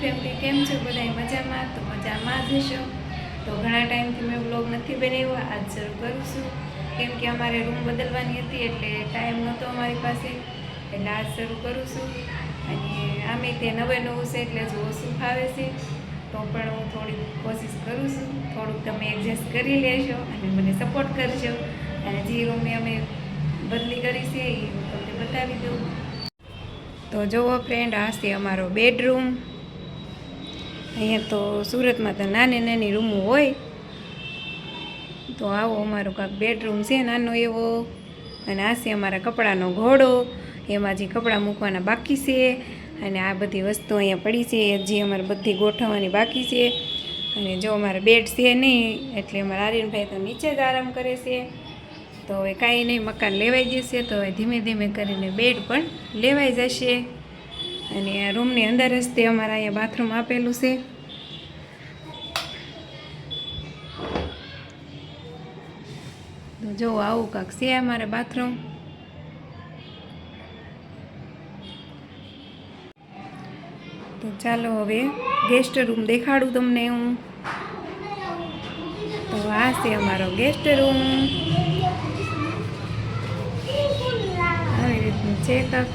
Family કેમ છો? બધા મજામાં? તો મજામાં જ હશો? તો ઘણા ટાઈમથી મેં બ્લોગ નથી બનાવ્યો. આજ શરૂ કરું છું. કેમ કે અમારે રૂમ બદલવાની હતી, એટલે ટાઈમ નહોતો અમારી પાસે. એટલે આજ શરૂ કરું છું. અને આમે તે નવે નવું છે, એટલે જો ઓછું ફાવે છે, તો પણ હું થોડી કોશિશ કરું છું. થોડુંક તમે એડજસ્ટ કરી લેશો અને મને સપોર્ટ કરજો. અને જે રૂમે અમે બદલી કરી છે, એ હું તમને બતાવી દઉં. તો જુઓ ફ્રેન્ડ આ છે અમારો બેડરૂમ અહીંયા તો સુરતમાં તો નાની નાની રૂમો હોય. તો આવો અમારો કાંક બેડરૂમ છે, નાનો એવો. અને આ છે અમારા કપડાનો ઘોડો. એમાં જે કપડાં મૂકવાના બાકી છે. અને આ બધી વસ્તુ અહીંયા પડી છે, જે અમારે બધી ગોઠવવાની બાકી છે. અને જો અમારે બેડ છે નહીં, એટલે અમારા આર્યનભાઈ તો નીચે જ આરામ કરે છે. તો હવે કાંઈ નહીં, મકાન લેવાઈ જશે. તો હવે ધીમે ધીમે કરીને બેડ પણ લેવાઈ જશે. અને રૂમની અંદર જ તે અમારા અહીંયા બાથરૂમ આપેલું છે. તો જો આવું કાંક છે અમારે બાથરૂમ તો ચાલો હવે ગેસ્ટ રૂમ દેખાડું તમને હું. તો આ છે અમારો ગેસ્ટ રૂમ આવી રીતનું છે કાંક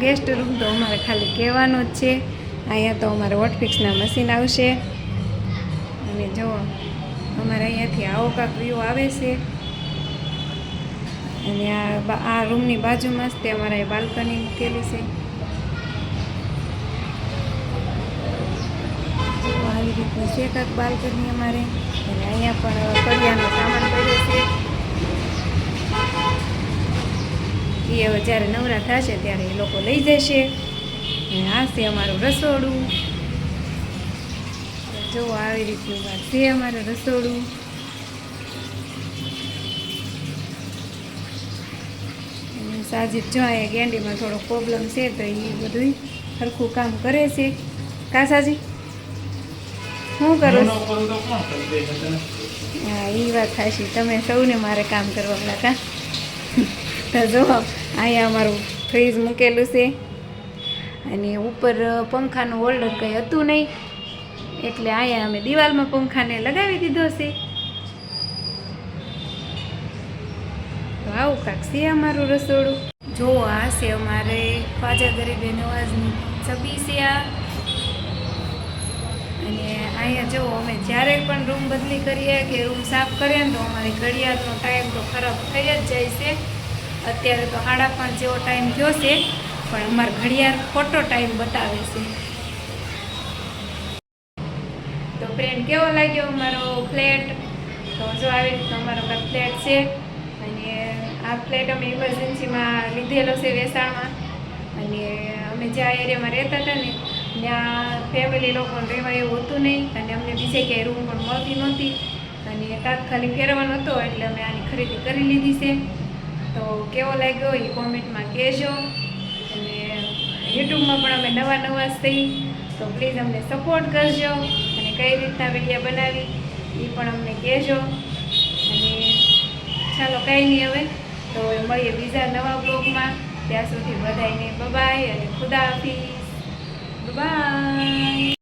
ગેસ્ટ રૂમ તો અમારે ખાલી કહેવાનો જ છે. અહીંયા તો અમારે વોટફિક્સના મશીન આવશે. અને જો, અમારે અહીંયાથી આવો કાંક વ્યૂ આવે છે. અને આ આ રૂમની બાજુમાં જ તે અમારે બાલ્કની મૂકેલી છે. આવી રીતનું છે કાંક બાલ્કની અમારે. અને અહીંયા પણ કડિયાનો સામાન પડ્યો છે. એ હવે જ્યારે નવરા થશે ત્યારે એ લોકો લઈ જશે. આ છે અમારું રસોડું. જો આવી રીતનું આ છે અમારું રસોડું. સાજીદ જો અહીંયા ગેંડીમાં થોડો પ્રોબ્લેમ છે તો એ બધું સરખું કામ કરે છે. કા સાજી શું કરો? હા એ વાત થાશી તમે સૌને મારે કામ કરવા લાગા તો જો અહીંયા અમારું ફ્રીજ મૂકેલું છે. અને ઉપર પંખાનું હોલ્ડર કંઈ હતું નહીં. એટલે અહીંયા અમે દિવાલમાં પંખાને લગાવી દીધો છે. તો આવું કાંક છે અમારું રસોડું. જો, આ છે અમારે ખ્વાજા ગરીબે નવાજની છબી છે આ. અને અહીંયા જો, અમે જ્યારે પણ રૂમ બદલી કરીએ કે રૂમ સાફ કરીએ ને તો અમારી ઘડિયાળનો ટાઈમ તો ખરાબ થઈ જ જાય છે. અત્યારે તો સાડા પાંચ જેવો ટાઈમ થયો છે, પણ અમારો ઘડિયાળ ખોટો ટાઈમ બતાવે છે. તો ફ્રેન્ડ કેવો લાગ્યો અમારો ફ્લેટ તો જો આવી રીતનો અમારો ફ્લેટ છે, અને આ ફ્લેટ અમે ઇમરજન્સીમાં લીધેલો છે વેસાણમાં, અને અમે જ્યાં એરિયામાં રહેતા હતા ને, ત્યાં ફેમિલી લોકોને રહેવા એવું હતું નહીં, અને અમને બીજે ક્યાંય રૂમ પણ મળતી નહોતી, અને તાત્કાલિક ફેરવાનો હતો એટલે અમે આની ખરીદી કરી લીધી છે. તો કેવો લાગ્યો એ કોમેન્ટમાં કહેજો. અને યુટ્યુબમાં પણ અમે નવા નવા થઈ. તો પ્લીઝ અમને સપોર્ટ કરજો. અને કઈ રીતના વીડિયો બનાવી એ પણ અમને કહેજો. અને ચાલો કંઈ નહીં હવે. તો મળીએ બીજા નવા બ્લોગમાં ત્યાં સુધી બધાને બબાય અને ખુદા હાફિઝ બાય